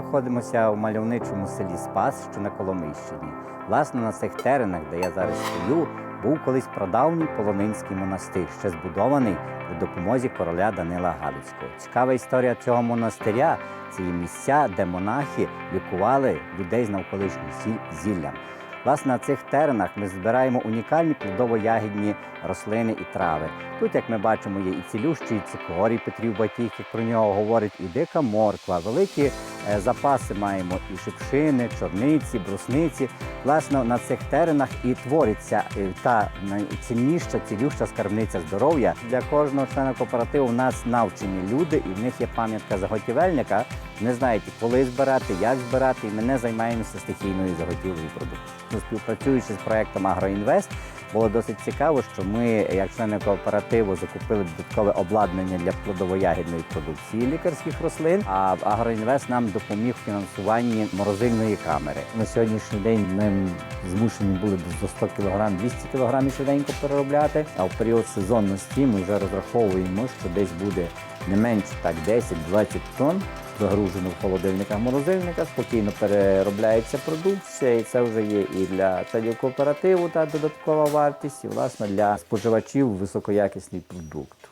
знаходимося в мальовничому селі Спас, що на Коломийщині. Власне, на цих теренах, де я зараз стою, був колись прадавній Полонинський монастир, ще збудований при допомозі короля Данила Галицького. Цікава історія цього монастиря це є місця, де монахи лікували людей з навколишніх сіль зіллям. Власне, на цих теренах ми збираємо унікальні плодово-ягідні рослини і трави. Тут, як ми бачимо, є і цілющий цикорій Петрів Батіг, як про нього говорить, і дика морква. Великі запаси маємо і шипшини, чорниці, брусниці. Власне, на цих теренах і твориться е, та найцінніша цілюща скарбниця здоров'я. Для кожного члена кооперативу в нас навчені люди, і в них є пам'ятка заготівельника. Вони знають, коли збирати, як збирати, і ми не займаємося стихійною заготівлею продуктів. Співпрацюючи з проектом Агроінвест, було досить цікаво, що ми, як члени кооперативу, закупили додаткове обладнання для плодово-ягідної продукції лікарських рослин. А Агроінвест нам допоміг в фінансуванні морозильної камери. На сьогоднішній день ми змушені були до 100 кг, 200 кг швиденько переробляти. А в період сезонності ми вже розраховуємо, що десь буде не менше так 10-20 тонн загружено в холодильниках морозильника, спокійно переробляється продукція, і це вже є і для членів кооперативу та додаткова вартість, і власне для споживачів високоякісний продукт.